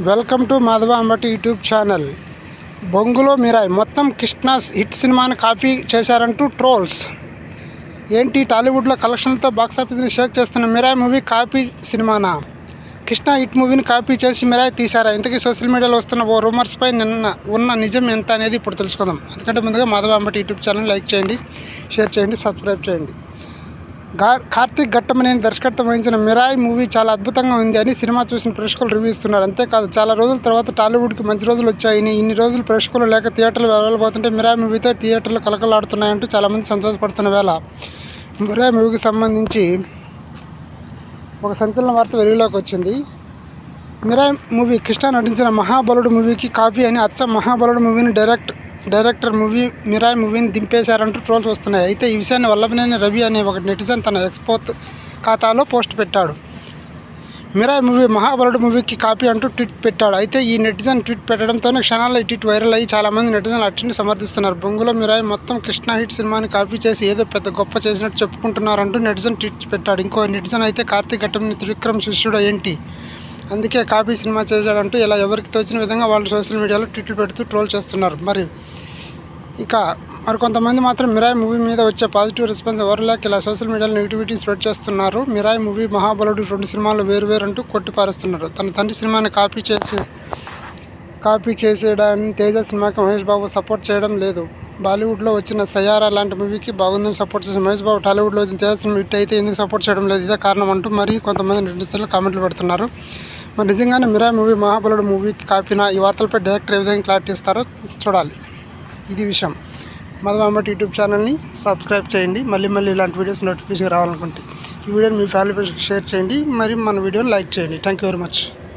Welcome to Madhava Ambati YouTube channel. బొంగులో మిరాయ్ మొత్తం కృష్ణాస్ హిట్ సినిమాని కాపీ చేశారంటూ ట్రోల్స్. ఏంటి టాలీవుడ్లో కలెక్షన్లతో బాక్సాఫీస్ని షేక్ చేస్తున్న మిరాయ్ మూవీ కాపీ సినిమానా? కృష్ణ హిట్ మూవీని కాపీ చేసి మిరాయ్ తీశారా? ఇంతకీ సోషల్ మీడియాలో వస్తున్న ఓ రూమర్స్పై నిన్న ఉన్న నిజం ఎంత అనేది ఇప్పుడు తెలుసుకుందాం. అందుకంటే ముందుగా Madhava Ambati YouTube channel like చేయండి షేర్ చేయండి సబ్స్క్రైబ్ చేయండి. కార్తీక్ ఘట్టమనేని దర్శకత్వం వహించిన మిరాయ్ మూవీ చాలా అద్భుతంగా ఉంది అని సినిమా చూసిన ప్రేక్షకులు రివ్యూ ఇస్తున్నారు. అంతేకాదు చాలా రోజుల తర్వాత టాలీవుడ్కి మంచి రోజులు వచ్చాయని ఇన్ని రోజులు ప్రేక్షకులు లేక థియేటర్లు వెళ్ళబోతుంటే మిరాయ్ మూవీతో థియేటర్లు కలకలాడుతున్నాయంటూ చాలామంది సంతోషపడుతున్న వేళ మిరాయ్ మూవీకి సంబంధించి ఒక సంచలన వార్త వెలుగులోకి వచ్చింది. మిరాయ్ మూవీ కృష్ణ నటించిన మహాబలుడు మూవీకి కాపీ అని అచ్చ మహాబలుడు మూవీని డైరెక్ట్ డైరెక్టర్ మూవీ మిరాయ్ మూవీని దింపేశారంటూ ట్రోల్స్ వస్తున్నాయి. అయితే ఈ విషయాన్ని వల్లభనేని రవి అనే ఒక నెటిజన్ తన ఎక్స్పోత్ ఖాతాలో పోస్ట్ పెట్టాడు. మిరాయ్ మూవీ మహాబలుడు మూవీకి కాపీ అంటూ ట్వీట్ పెట్టాడు. అయితే ఈ నెటిజన్ ట్వీట్ పెట్టడంతోనే క్షణాల్లో ఈ ట్వీట్ వైరల్ అయ్యి చాలామంది నెటిజన్లు అట్టిని సమర్థిస్తున్నారు. బొంగులో మిరాయ్ మొత్తం కృష్ణ హిట్ సినిమాని కాపీ చేసి ఏదో పెద్ద గొప్ప చేసినట్టు చెప్పుకుంటున్నారంటూ నెటిజన్ ట్వీట్ పెట్టాడు. ఇంకో నెటిజన్ అయితే కార్తీక్ ఘట్టంని త్రివిక్రమ్ శిష్యుడు ఏంటి? అందుకే కాపీ సినిమా చేశాడంటూ ఇలా ఎవరికి తోచిన విధంగా వాళ్ళు సోషల్ మీడియాలో ట్వీట్లు పెడుతూ ట్రోల్ చేస్తున్నారు. మరి ఇక మరికొంతమంది మాత్రం మిరాయ్ మూవీ మీద వచ్చే పాజిటివ్ రెస్పాన్స్ ఎవరు లేక ఇలా సోషల్ మీడియాలో నెగిటివిటీ స్ప్రెడ్ చేస్తున్నారు. మిరాయ్ మూవీ మహాబలుడు రెండు సినిమాలు వేరు వేరు అంటూ కొట్టిపారుస్తున్నారు. తన తండ్రి సినిమాని కాపీ చేసి కాపీ చేసేయడాన్ని తేజ సినిమాకి మహేష్ బాబు సపోర్ట్ చేయడం లేదు. బాలీవుడ్లో వచ్చిన సయారా లాంటి మూవీకి బాగుందని సపోర్ట్ చేసిన మహేష్ బాబు టాలీవుడ్లో వచ్చిన తేజ సినిమా హిట్ అయితే ఎందుకు సపోర్ట్ చేయడం లేదు? ఇదే కారణం అంటూ మరి కొంతమంది నెటిజన్లు కామెంట్లు పెడుతున్నారు. మరి నిజంగానే మిరా మూవీ మహాబలుడు మూవీకి కాపీన ఈ వార్తలపై డైరెక్టర్ ఏ విధంగా క్లారిటీ ఇస్తారో చూడాలి. ఇది విషయం. మధుమాంబట్ యూట్యూబ్ ఛానల్ని సబ్స్క్రైబ్ చేయండి. మళ్ళీ మళ్ళీ ఇలాంటి వీడియోస్ నోటిఫికేషన్ రావాలనుకుంటే ఈ వీడియోని మీ ఫ్యామిలీ షేర్ చేయండి. మరి మన వీడియోని లైక్ చేయండి. Thank you very much.